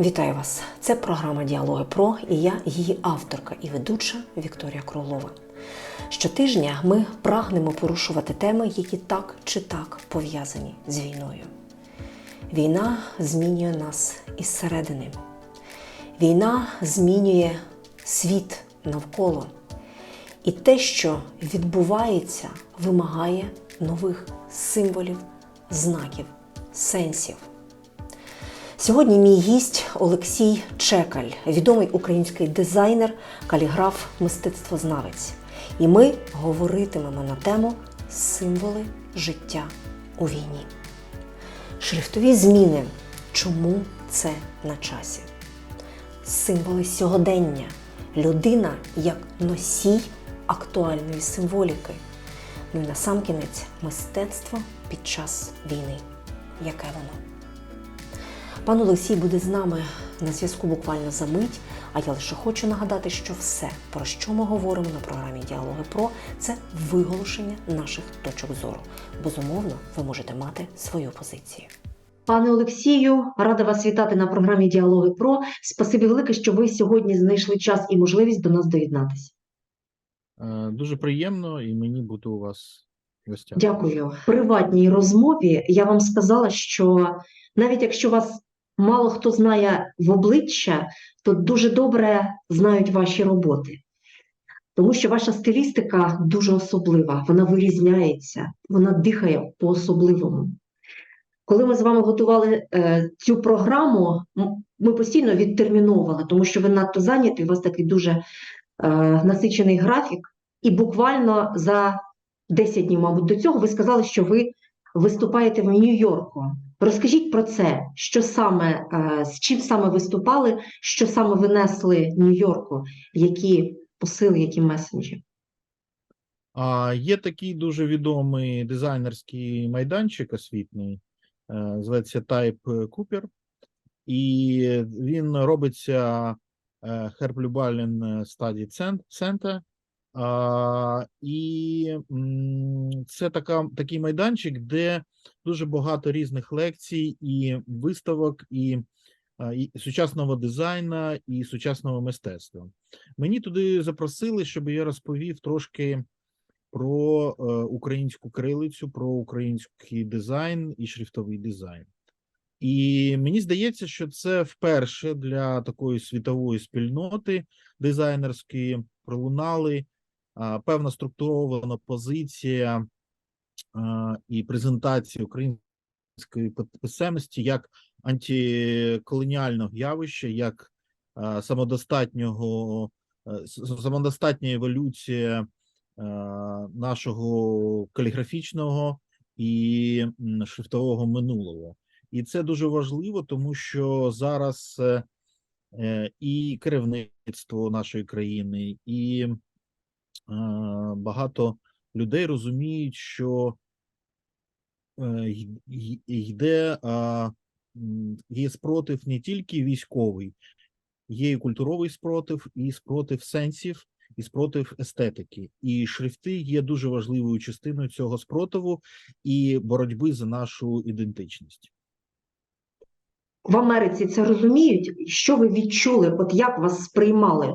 Вітаю вас! Це програма Діалоги Про і я, її авторка і ведуча Вікторія Крулова. Щотижня ми прагнемо порушувати теми, які так чи так пов'язані з війною. Війна змінює нас із середини. Війна змінює світ навколо. І те, що відбувається, вимагає нових символів, знаків, сенсів. Сьогодні мій гість Олексій Чекаль, відомий український дизайнер, каліграф, мистецтвознавець. І ми говоритимемо на тему символи життя у війні. Шрифтові зміни. Чому це на часі? Символи сьогодення. Людина як носій актуальної символіки. Ну і насамкінець мистецтво під час війни. Яке воно? Пан Олексій буде з нами на зв'язку буквально за мить. А я лише хочу нагадати, що все, про що ми говоримо на програмі Діалоги Про, це виголошення наших точок зору. Безумовно, ви можете мати свою позицію. Пане Олексію, рада вас вітати на програмі Діалоги Про. Спасибі велике, що ви сьогодні знайшли час і можливість до нас доєднатися. Е, Дуже приємно і мені бути у вас в. Дякую. В приватній розмові я вам сказала, що навіть якщо вас мало хто знає в обличчя, то дуже добре знають ваші роботи. Тому що ваша стилістика дуже особлива, вона вирізняється, вона дихає по-особливому. Коли ми з вами готували е, цю програму, ми постійно відтерміновували, тому що ви надто зайняті, у вас такий дуже е, насичений графік, і буквально за 10 днів, мабуть, до цього ви сказали, що ви виступаєте в Нью-Йорку. Розкажіть про це, що саме, е, з чим саме виступали, що саме винесли Нью-Йорку, які посили, які месенджі. Є такий дуже відомий дизайнерський майданчик освітний, е, зветься Type Cooper, і він робиться е, Herb Lubalin Study Center. І це така, такий майданчик, де дуже багато різних лекцій і виставок, і, і сучасного дизайну, і сучасного мистецтва. Мені туди запросили, щоб я розповів трошки про е, українську крилицю, про український дизайн і шрифтовий дизайн. І мені здається, що це вперше для такої світової спільноти дизайнерської пролунали певна структурована позиція і презентація української пи- писемності як антиколоніального явища, як самодостатнього е, самодостатня еволюція е, нашого каліграфічного і шрифтового минулого. І це дуже важливо, тому що зараз е, і керівництво нашої країни, і багато людей розуміють, що е, йде є спротив не тільки військовий, є і культуровий спротив, і спротив сенсів, і спротив естетики. І шрифти є дуже важливою частиною цього спротиву і боротьби за нашу ідентичність. В Америці це розуміють? Що ви відчули? От як вас сприймали?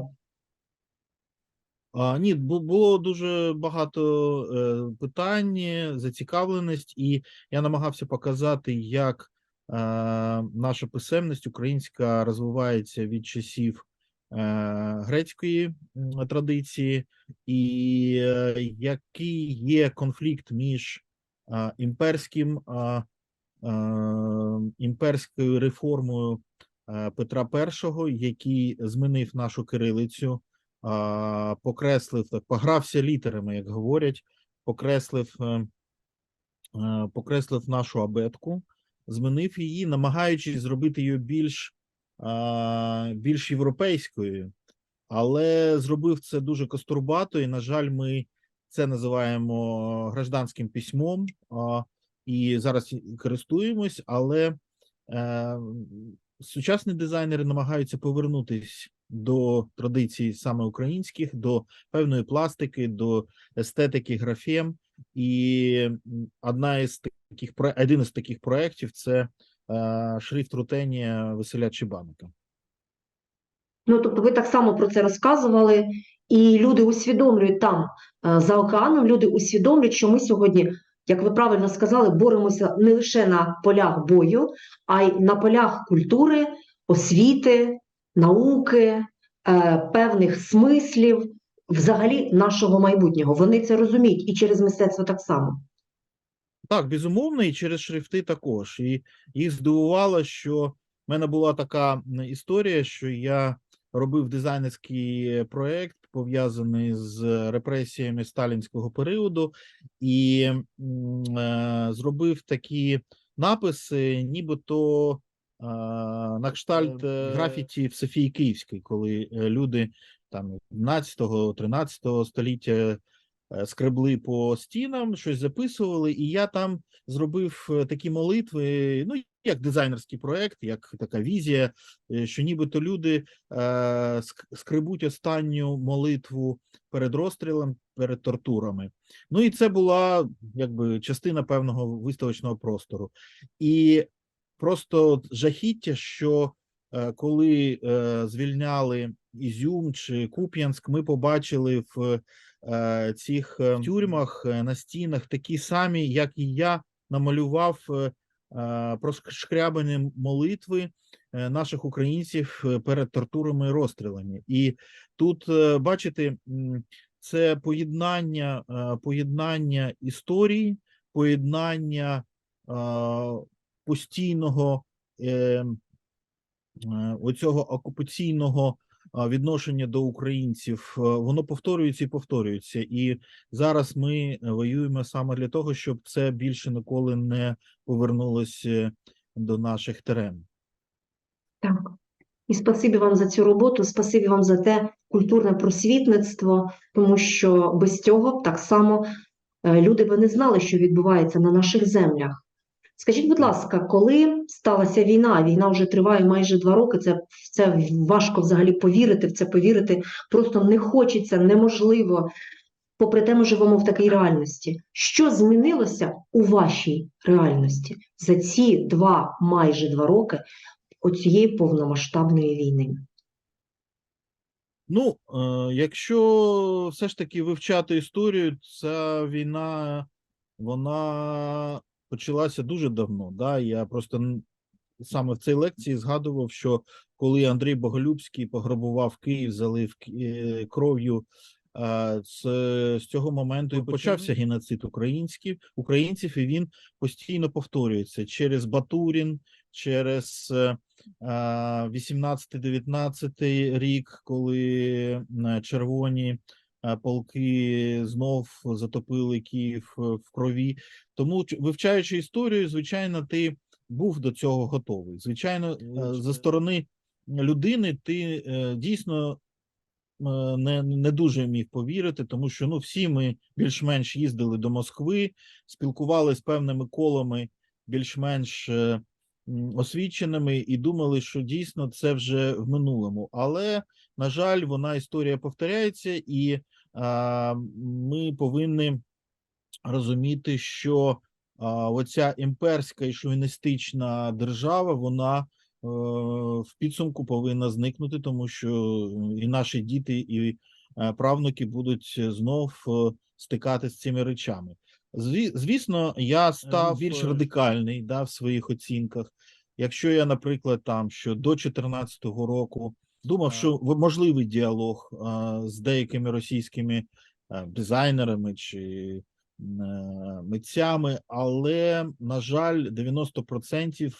Ні, було дуже багато е, питань, зацікавленість, і я намагався показати, як е, наша писемність українська розвивається від часів е, грецької традиції, і який є конфлікт між імперським імперською реформою Петра І, який змінив нашу кирилицю покреслив, так, погрався літерами, як говорять, покреслив, е, е, покреслив нашу абетку, змінив її, намагаючись зробити її більш, більш європейською, але зробив це дуже костурбато, і, на жаль, ми це називаємо гражданським письмом, і зараз користуємось, але е, сучасні дизайнери намагаються повернутись до традицій саме українських, до певної пластики, до естетики графем. І одна із таких один із таких проєктів це е, шрифт Рутенія Василя Чебаника. Ну, тобто ви так само про це розказували, і люди усвідомлюють там, е, за океаном, люди усвідомлюють, що ми сьогодні, як ви правильно сказали, боремося не лише на полях бою, а й на полях культури, освіти, науки, е, певних смислів, взагалі нашого майбутнього. Вони це розуміють і через мистецтво так само. Так, безумовно, і через шрифти також. І їх здивувало, що в мене була така історія, що я робив дизайнерський проект, пов'язаний з репресіями сталінського періоду, і е, зробив такі написи, нібито на кштальт е, графіті в Софії Київській, коли е, люди там 12-13 століття е, скребли по стінам, щось записували, і я там зробив е, такі молитви, ну як дизайнерський проект, як така візія, е, що нібито люди е, скребуть останню молитву перед розстрілом, перед тортурами. Ну і це була якби частина певного виставочного простору. І просто жахіття, що е, коли е, звільняли Ізюм чи Куп'янськ, ми побачили в е, цих тюрмах на стінах такі самі, як і я намалював прошкрябані молитви наших українців перед тортурами і розстрілами. І тут бачите, це поєднання, поєднання історії, поєднання постійного е, е, оцього окупаційного відношення до українців, е, воно повторюється і повторюється. І зараз ми е, воюємо саме для того, щоб це більше ніколи не повернулося до наших теренів. Так. І спасибі вам за цю роботу, спасибі вам за те культурне просвітництво, тому що без цього так само е, люди би не знали, що відбувається на наших землях. Скажіть, будь ласка, коли сталася війна? Війна вже триває майже два роки. Це, це важко взагалі повірити, в це повірити просто не хочеться, неможливо. Попри те, ми живемо в такій реальності. Що змінилося у вашій реальності за ці два майже два роки оцієї повномасштабної війни? Ну, е, якщо все ж таки вивчати історію, ця війна вона почалася дуже давно. Да? Я просто саме в цій лекції згадував, що коли Андрій Боголюбський пограбував Київ, залив е, кров'ю. е, З, з цього моменту і почався геноцид українських українців, і він постійно повторюється через Батурін, через е, 18-19 рік, коли е, червоні е, полки знов затопили Київ е, в крові. Тому, вивчаючи історію, звичайно, ти був до цього готовий. Звичайно, е, за сторони людини ти е, дійсно не, не дуже міг повірити, тому що ну всі ми більш-менш їздили до Москви, спілкувалися з певними колами більш-менш освіченими і думали, що дійсно це вже в минулому. Але на жаль, вона історія повторяється, і а, ми повинні розуміти, що а, оця імперська і шовіністична держава, вона е, в підсумку повинна зникнути, тому що і наші діти, і е, правнуки будуть знов е, стикатися з цими речами. Зві- Звісно, я став більш е, радикальний да, в своїх оцінках. Якщо я, наприклад, там що до 2014 року думав, що можливий діалог а, з деякими російськими а, дизайнерами чи е, митцями, але на жаль, 90%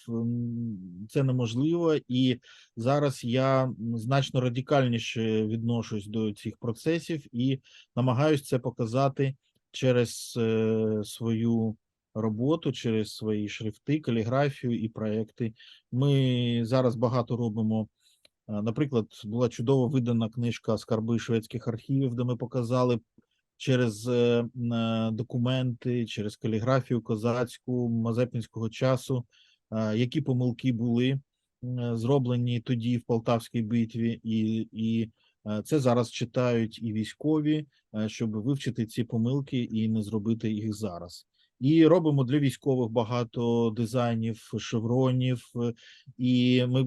це неможливо, і зараз я значно радикальніше відношусь до цих процесів і намагаюся це показати через е, свою роботу, через свої шрифти, каліграфію і проекти. Ми зараз багато робимо. е, Наприклад, була чудово видана книжка Скарби шведських архівів, де ми показали через е, документи, через каліграфію козацьку мазепинського часу, які помилки були зроблені тоді в Полтавській битві, і, і це зараз читають і військові, е, щоб вивчити ці помилки і не зробити їх зараз. І робимо для військових багато дизайнів, шевронів. е, І ми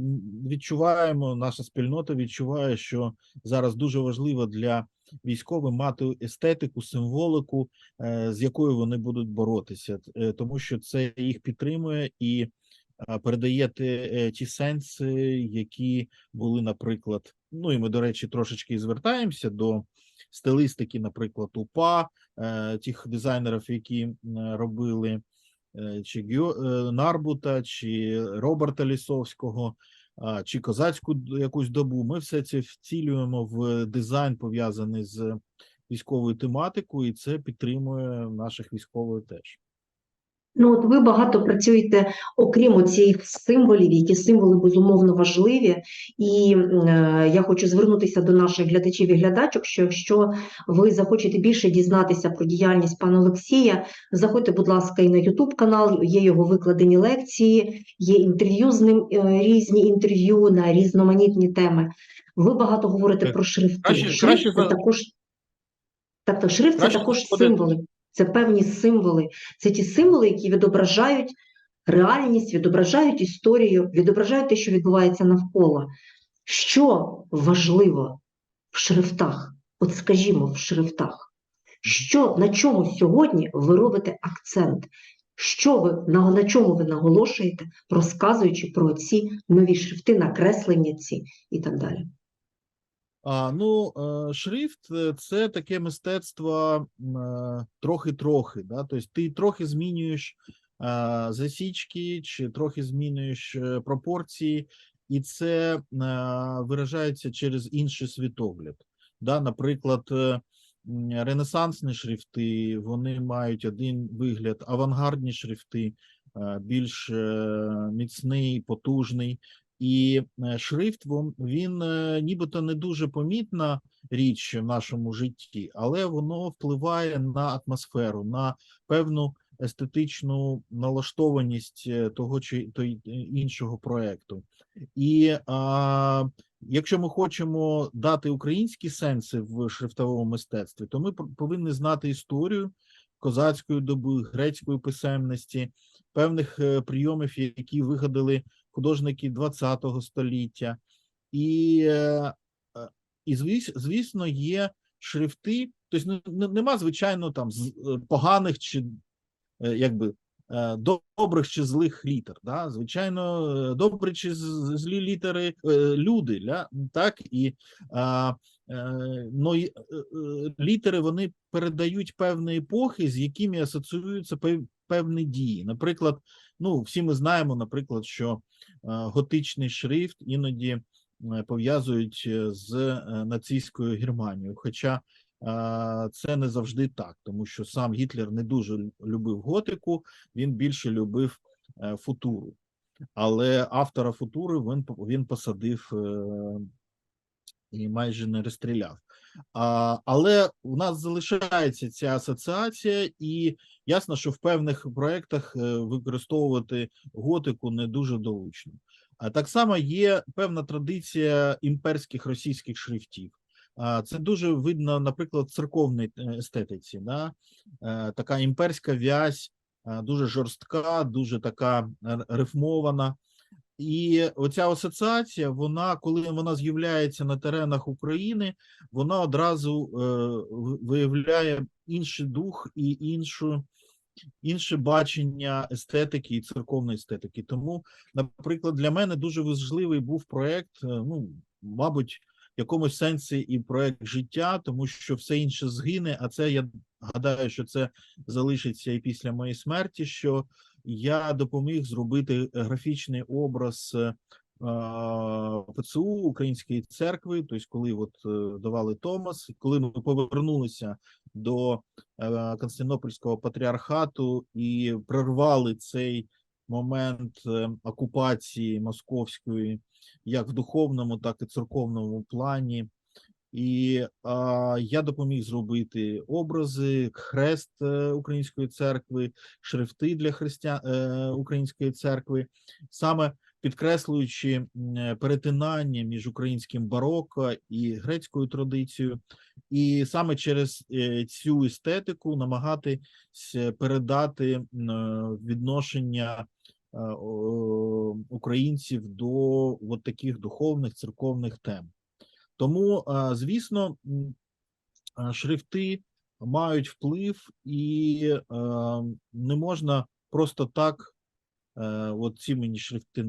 відчуваємо, наша спільнота відчуває, що зараз дуже важливо для військових мати естетику, символику, е, з якою вони будуть боротися, е, тому що це їх підтримує і е, передає е, ті сенси, які були, наприклад, ну і ми, до речі, трошечки звертаємося до стилістики, наприклад, УПА, е, тих дизайнерів, які робили е, чи е, Нарбута, чи Роберта Лісовського, чи козацьку якусь добу. Ми все це втілюємо в дизайн, пов'язаний з військовою тематикою, і це підтримує наших військових теж. Ну, от ви багато працюєте, окрім цих символів, які символи безумовно важливі. І е, я хочу звернутися до наших глядачів і глядачок, що якщо ви захочете більше дізнатися про діяльність пана Олексія, заходьте, будь ласка, і на YouTube канал, є його викладені лекції, є інтерв'ю з ним, е, різні інтерв'ю на різноманітні теми. Ви багато говорите Так, про шрифти. краще- Шрифт краще це також, так, так, шрифт це Краще також заходити- символи. Це певні символи. Це ті символи, які відображають реальність, відображають історію, відображають те, що відбувається навколо. Що важливо в шрифтах? От скажімо, в шрифтах. Що, на чому сьогодні ви робите акцент? Що ви, на, на чому ви наголошуєте, розказуючи про ці нові шрифти, накреслення ці і так далі? А, ну, е, шрифт е, це таке мистецтво е, трохи-трохи. Да? Тобто ти трохи змінюєш засічки, чи трохи змінюєш пропорції, і це виражається через інший світогляд. Да? Наприклад, ренесансні шрифти вони мають один вигляд, авангардні шрифти більш міцний, потужний. І е, шрифт він е, нібито не дуже помітна річ в нашому житті, але воно впливає на атмосферу, на певну естетичну налаштованість е, того чи то іншого проекту. І а, якщо ми хочемо дати українські сенси в шрифтовому мистецтві, то ми повинні знати історію козацької доби, грецької писемності, певних прийомів, які вигадали художники ХХ століття, і, е, е, і звіс- звісно, є шрифти, тобто ну, нема, звичайно, там е, поганих чи якби добрих чи злих літер. Да? Звичайно, добрі чи злі літери люди, ля? так і а, ну, літери вони передають певні епохи, з якими асоціюються пев- певні дії. Наприклад, ну всі ми знаємо, наприклад, що е, готичний шрифт іноді е, пов'язують е, з нацистською Германією. Хоча це не завжди так, тому що сам Гітлер не дуже любив готику, він більше любив футуру. Але автора футури він, він посадив і майже не розстріляв. Але у нас залишається ця асоціація, і ясно, що в певних проєктах е, використовувати готику не дуже долучно. А так само є певна традиція імперських російських шрифтів. Це дуже видно, наприклад, в церковній е, естетиці. Да? Е, Така імперська вязь, дуже жорстка, дуже така рифмована. І оця асоціація, вона, коли вона з'являється на теренах України, вона одразу е, виявляє інший дух і іншу, інше бачення естетики і церковної естетики. Тому, наприклад, для мене дуже важливий був проект, е, ну, мабуть, в якомусь сенсі і проект життя, тому що все інше згине, а це я гадаю, що це залишиться і після моєї смерті. що я допоміг зробити графічний образ е, ПЦУ Української церкви. Тобто, коли от е, давали Томас, коли ми повернулися до е, Константинопольського патріархату і прорвали цей момент окупації московської, як в духовному, так і церковному плані. І а, я допоміг зробити образи, хрест е, Української церкви, шрифти для християн е, Української церкви. Саме підкреслюючи перетинання між українським бароко і грецькою традицією, і саме через е, цю естетику намагатись передати відношення українців до от таких духовних церковних тем. Тому, е, звісно, е, шрифти мають вплив, і е, не можна просто так. От ці мені шрифти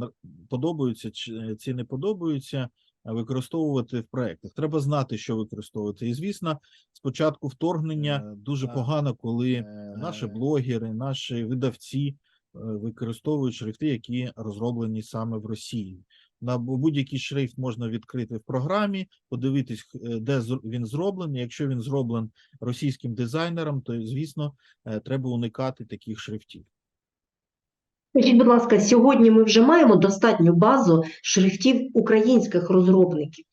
подобаються, ці не подобаються. Використовувати в проектах. Треба знати, що використовувати. І звісно, спочатку вторгнення дуже погано, коли наші блогери, наші видавці використовують шрифти, які розроблені саме в Росії. На будь-який шрифт можна відкрити в програмі, подивитись, е, де він зроблений. Якщо він зроблен російським дизайнером, то звісно е, треба уникати таких шрифтів. Скажіть, будь ласка, сьогодні ми вже маємо достатню базу шрифтів українських розробників.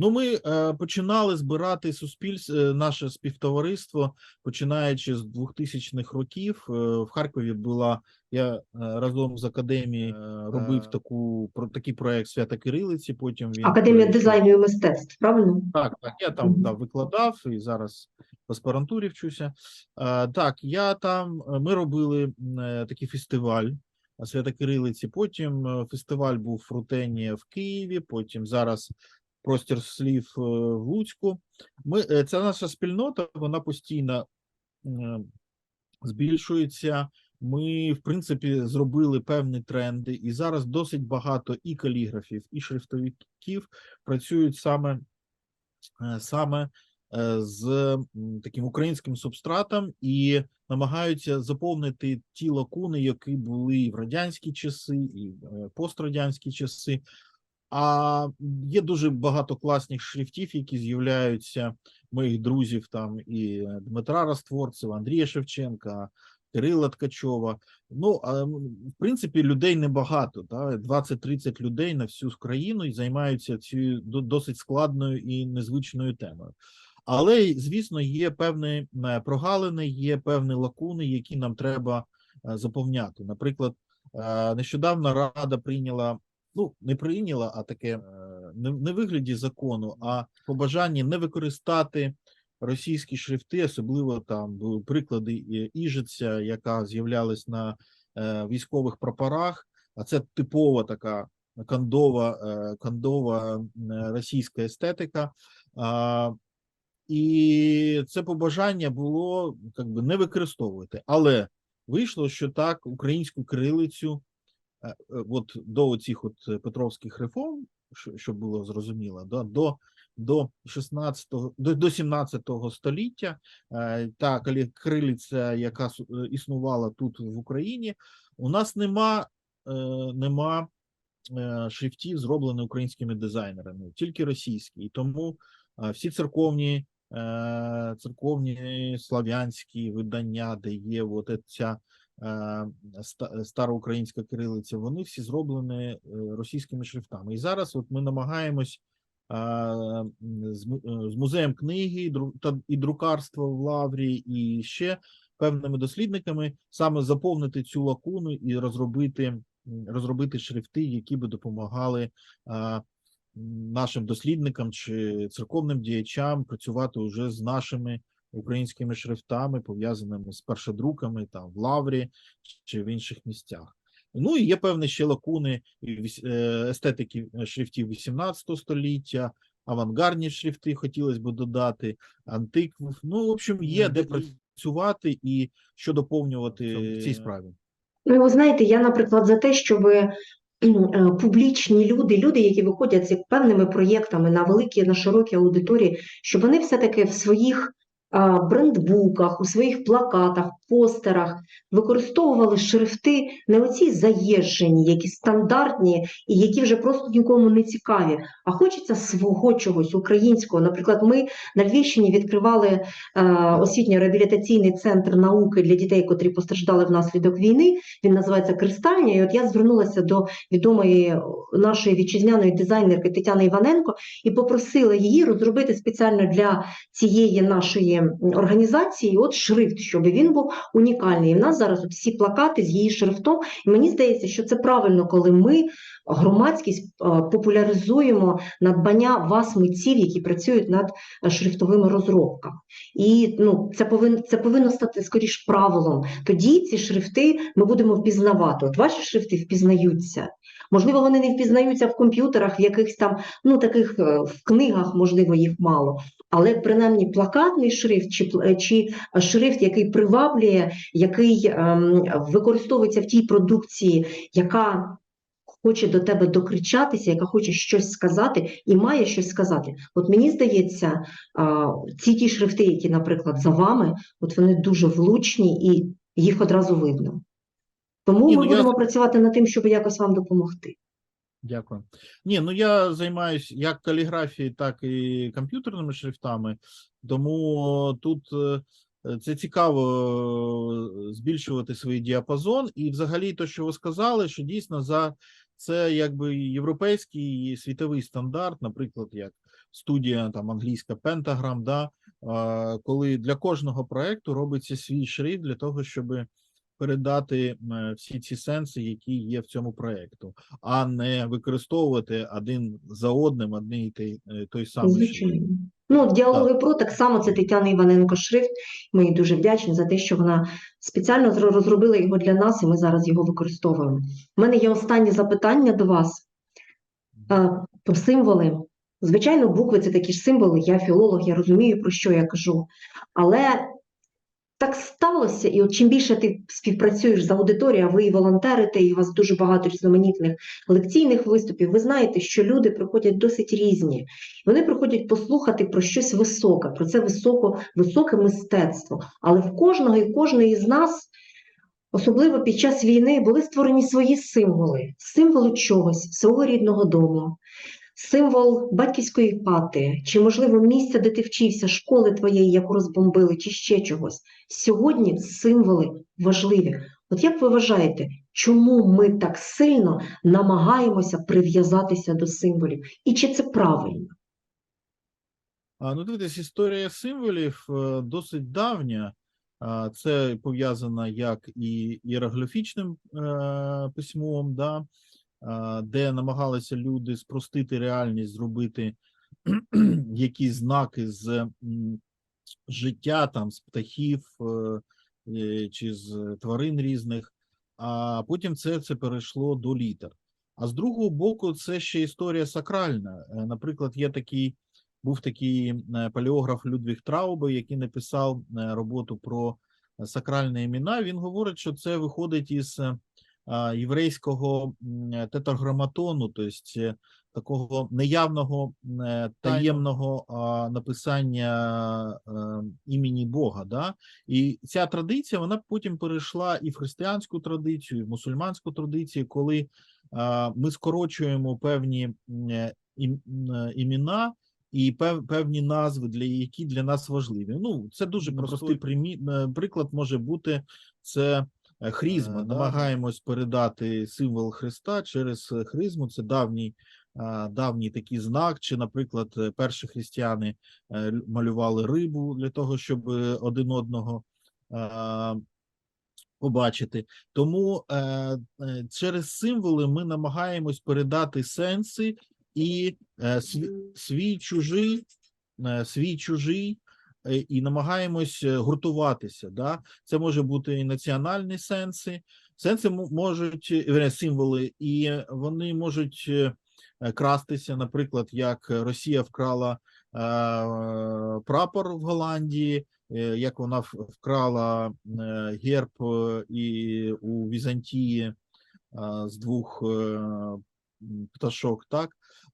Ну, ми е, починали збирати суспільство, е, наше співтовариство, починаючи з 2000-х років. Е, в Харкові була я е, разом з академією е, робив Е. таку про такий проект Свята Кирилиці. Потім він Академія дизайну і мистецтв, правильно? Так, так, я там Мгм. да, викладав і зараз в аспірантурі вчуся. Е, так, я там, е, ми робили е, такий фестиваль Свята Кирилиці. Потім фестиваль був в Рутені в Києві, потім зараз простір слів е, в Луцьку. Ми, е, ця наша спільнота, вона постійно е, збільшується. Ми, в принципі, зробили певні тренди, і зараз досить багато і каліграфів, і шрифтовиків працюють саме, саме з таким українським субстратом і намагаються заповнити ті лакуни, які були і в радянські часи, і е, пострадянські часи. А є дуже багато класних шрифтів, які з'являються моїх друзів там і Дмитра Ростворцева, Андрія Шевченка, Кирила Ткачова. Ну, в принципі, людей небагато, да? 20-30 людей на всю країну і займаються цією досить складною і незвичною темою. Але, звісно, є певні е, прогалини, є певні лакуни, які нам треба е, заповняти. Наприклад, е, нещодавно Рада прийняла ну, не прийняла, а таке е, не, не вигляді закону, а побажання не використати російські шрифти, особливо там були приклади Іжиця, яка з'являлась на е, військових прапорах, а це типова така кондова, е, кондова російська естетика. І це побажання було як би не використовувати. Але вийшло, що так українську кирилицю е, от до оцих от е, Петровських реформ, щоб було зрозуміло, до, до, до 16 до, до 17 століття е, та кирилиця, яка е, існувала тут в Україні, у нас нема, е, нема е, шрифтів, зроблені українськими дизайнерами, тільки російські. І тому е, всі церковні, е, церковні слав'янські видання, де є от ця е, староукраїнська кирилиця, вони всі зроблені е, російськими шрифтами. І зараз от ми намагаємось е, з му- е, з музеєм книги і друкарства в Лаврі, і ще певними дослідниками саме заповнити цю лакуну і розробити, розробити шрифти, які би допомагали нашим дослідникам чи церковним діячам працювати уже з нашими українськими шрифтами, пов'язаними з першодруками там в Лаврі чи в інших місцях. Ну і є певні ще лакуни е, естетики е, шрифтів 18 століття, авангардні шрифти хотілося б додати, антикв. Ну, в общем, є де працювати і що доповнювати в цій справі. Ну, ви знаєте, я, наприклад, за те, щоб публічні люди, люди, які виходять з певними проєктами на великі, на широкі аудиторії, щоб вони все-таки в своїх брендбуках, у своїх плакатах, постерах використовували шрифти не оці заїжджені, які стандартні і які вже просто нікому не цікаві, а хочеться свого чогось українського. Наприклад, ми на Львівщині відкривали е, освітньо-реабілітаційний центр науки для дітей, котрі постраждали внаслідок війни. Він називається Кристальня. І от я звернулася до відомої нашої вітчизняної дизайнерки Тетяни Іваненко і попросила її розробити спеціально для цієї нашої організації от шрифт, щоб він був унікальний. І в нас зараз от всі плакати з її шрифтом. І мені здається, що це правильно, коли ми, громадськість, е, популяризуємо надбання вас, митців, які працюють над е, шрифтовими розробками. І ну, це повинно, це повинно стати скоріш правилом. Тоді ці шрифти ми будемо впізнавати. От ваші шрифти впізнаються. Можливо, вони не впізнаються в комп'ютерах, в якихось там, ну таких е, в книгах, можливо, їх мало. Але принаймні плакатний шрифт чи, е, чи шрифт, який приваблює, який ем, використовується в тій продукції, яка хоче до тебе докричатися, яка хоче щось сказати і має щось сказати. От мені здається, ці ті шрифти, які, наприклад, за вами, от вони дуже влучні і їх одразу видно. Тому Ні, ми ну, я- будемо працювати над тим, щоб якось вам допомогти. Дякую. Ні, ну я займаюся як каліграфією, так і комп'ютерними шрифтами, тому тут е, це цікаво е, збільшувати свій діапазон. І взагалі, те, що ви сказали, що дійсно за це якби європейський і світовий стандарт, наприклад, як студія там англійська Pentagram, да, коли для кожного проекту робиться свій шрифт для того, щоб передати е, всі ці сенси, які є в цьому проекту, а не використовувати один за одним одний і той, е, той самий. Звичайно. Ну, діалоги про так само це Тетяна Іваненко шрифт. Ми їй дуже вдячні за те, що вона спеціально розробила його для нас, і ми зараз його використовуємо. У мене є останнє запитання до вас е, про символи. Звичайно, букви це такі ж символи. Я філолог, я розумію, про що я кажу. Але так сталося, і от чим більше ти співпрацюєш з аудиторією, а ви і волонтерите, і у вас дуже багато різноманітних лекційних виступів, ви знаєте, що люди приходять досить різні. Вони приходять послухати про щось високе, про це високо, високе мистецтво. Але в кожного і кожної з нас, особливо під час війни, були створені свої символи, символи чогось, свого рідного дому, символ батьківської хати, чи, можливо, місця, де ти вчився, школи твоєї, яку розбомбили, чи ще чогось. Сьогодні символи важливі. От як ви вважаєте, чому ми так сильно намагаємося прив'язатися до символів? І чи це правильно? А, ну, дивитесь, історія символів е, досить давня. Це пов'язано як і іерогліфічним е, письмом, да, де намагалися люди спростити реальність, зробити якісь знаки з життя, там, з птахів е, е, чи з тварин різних, а потім це, це перейшло до літер. А з другого боку, це ще історія сакральна. Е, Наприклад, є такий був такий палеограф Людвіг Траубе, який написав роботу про сакральні імена. Він говорить, що це виходить із єврейського е, тетраграматону, тобто такого неявного е, таємного написання е, імені Бога. Да? І ця традиція вона потім перейшла і в християнську традицію, і в мусульманську традицію, коли ми скорочуємо певні е, е, імена і певні назви, для які для нас важливі. Ну, це дуже простий примі, е, приклад може бути це е. Е. Намагаємось передати символ Христа через е, хризму. Це давній, давній такий знак. Чи, наприклад, перші християни малювали рибу для того, щоб один одного. Побачити, тому е, через символи ми намагаємось передати сенси і е, свій, чужий, е, свій чужий, і намагаємось е, гуртуватися. Да? Це може бути і національні сенси, сенси можуть е, символи, і вони можуть е, е, крастися. Наприклад, як Росія вкрала е, прапор в Голландії, е, як вона вкрала е, герб е, і у Візантії е, з двох е, пташок, так.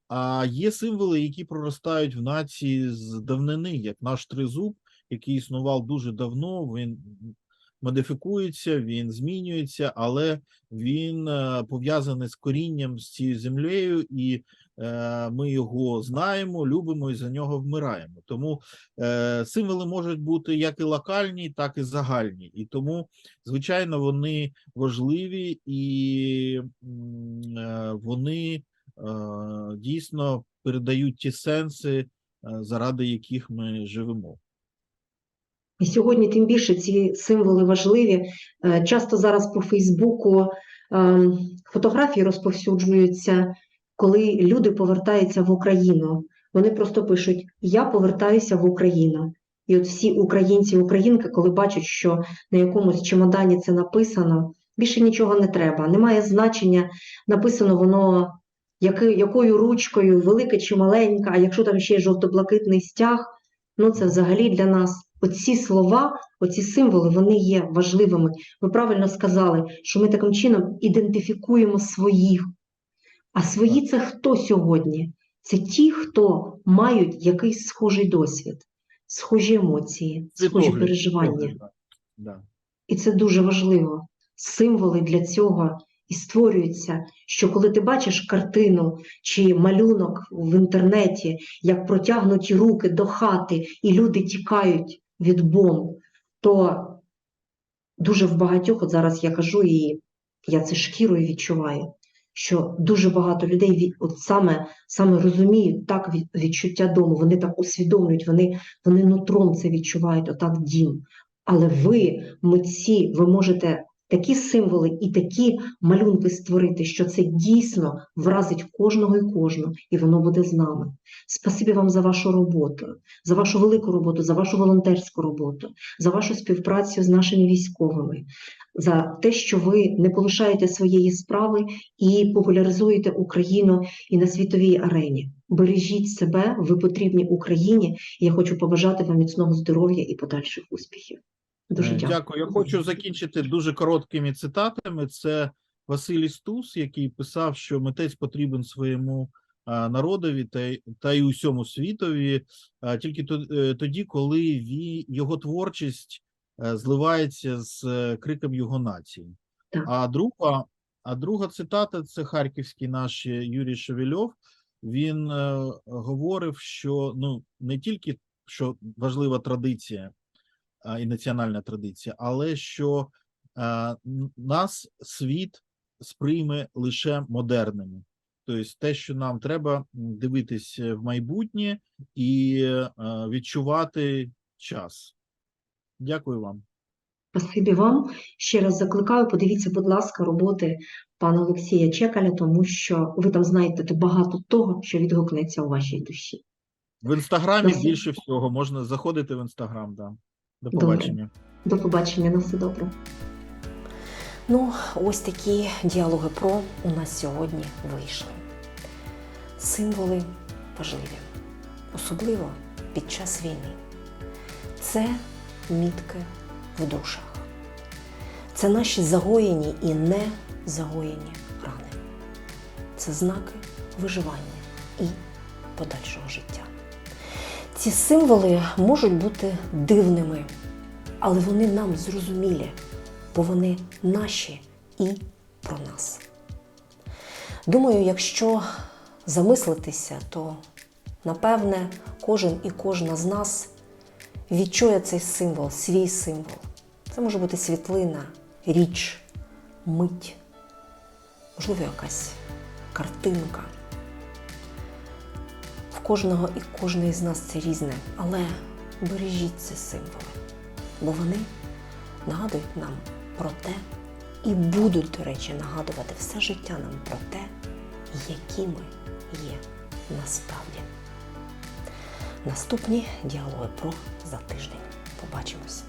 А є символи, які проростають в нації з давнини, як наш тризуб, який існував дуже давно. Він модифікується, він змінюється, але він е, пов'язаний з корінням з цією землею, і е, ми його знаємо, любимо і за нього вмираємо. Тому е, символи можуть бути як і локальні, так і загальні. І тому, звичайно, вони важливі і вони дійсно передають ті сенси, е, заради яких ми живемо. І сьогодні тим більше ці символи важливі. Е, Часто зараз по Фейсбуку фотографії розповсюджуються, коли люди повертаються в Україну. Вони просто пишуть: Я повертаюся в Україну. І от всі українці і українки, коли бачать, що на якомусь чемодані це написано, більше нічого не треба. Немає значення, написано воно якою ручкою, велике чи маленьке, а якщо там ще й жовто-блакитний стяг, ну це взагалі для нас оці слова, оці символи, вони є важливими. Ви правильно сказали, що ми таким чином ідентифікуємо своїх. А свої це хто сьогодні? Це ті, хто мають якийсь схожий досвід, схожі емоції, схожі переживання. І це дуже важливо. Символи для цього і створюються, що коли ти бачиш картину чи малюнок в інтернеті, як протягнуті руки до хати, і люди тікають від бомб, то дуже в багатьох, от зараз я кажу, і я це шкірою відчуваю, що дуже багато людей от саме, саме розуміють так від, відчуття дому, вони так усвідомлюють, вони, вони нутром це відчувають, отак дім. Але ви, митці, ви можете такі символи і такі малюнки створити, що це дійсно вразить кожного і кожну, і воно буде з нами. Спасибі вам за вашу роботу, за вашу велику роботу, за вашу волонтерську роботу, за вашу співпрацю з нашими військовими, за те, що ви не полишаєте своєї справи і популяризуєте Україну і на світовій арені. Бережіть себе, ви потрібні Україні. Я хочу побажати вам міцного здоров'я і подальших успіхів. Дуже Е, дякую. Дякую. Я хочу закінчити дуже короткими цитатами. Це Василій Стус, який писав, що митець потрібен своєму народові та, та й усьому світові тільки е, тоді, коли ві, його творчість е, зливається з криком його нації. Так. А друга, а друга цитата це харківський наш Юрій Шевельов. Він говорив, що ну не тільки що важлива традиція і національна традиція, але що нас світ сприйме лише модерними. Тобто, те, що нам треба дивитись в майбутнє і е, відчувати час. Дякую вам. Спасибі вам. Ще раз закликаю, подивіться, будь ласка, роботи пана Олексія Чекаля, тому що ви там знайдете багато того, що відгукнеться у вашій душі. В інстаграмі На більше всього можна заходити в інстаграм. Да. До Добре. побачення. До побачення, на все добре. Ну, ось такі діалоги про у нас сьогодні вийшли. Символи важливі, особливо під час війни. Це мітки в душах. Це наші загоєні і не загоєні рани. Це знаки виживання і подальшого життя. Ці символи можуть бути дивними, але вони нам зрозумілі, бо вони наші і про нас. Думаю, якщо замислитися, то напевне кожен і кожна з нас відчує цей символ, свій символ. Це може бути світлина, річ, мить, можливо, якась картинка. Кожного і кожної з нас це різне, але бережіть ці символи, бо вони нагадують нам про те і будуть, до речі, нагадувати все життя нам про те, які ми є насправді. Наступні діалоги про за тиждень. Побачимось.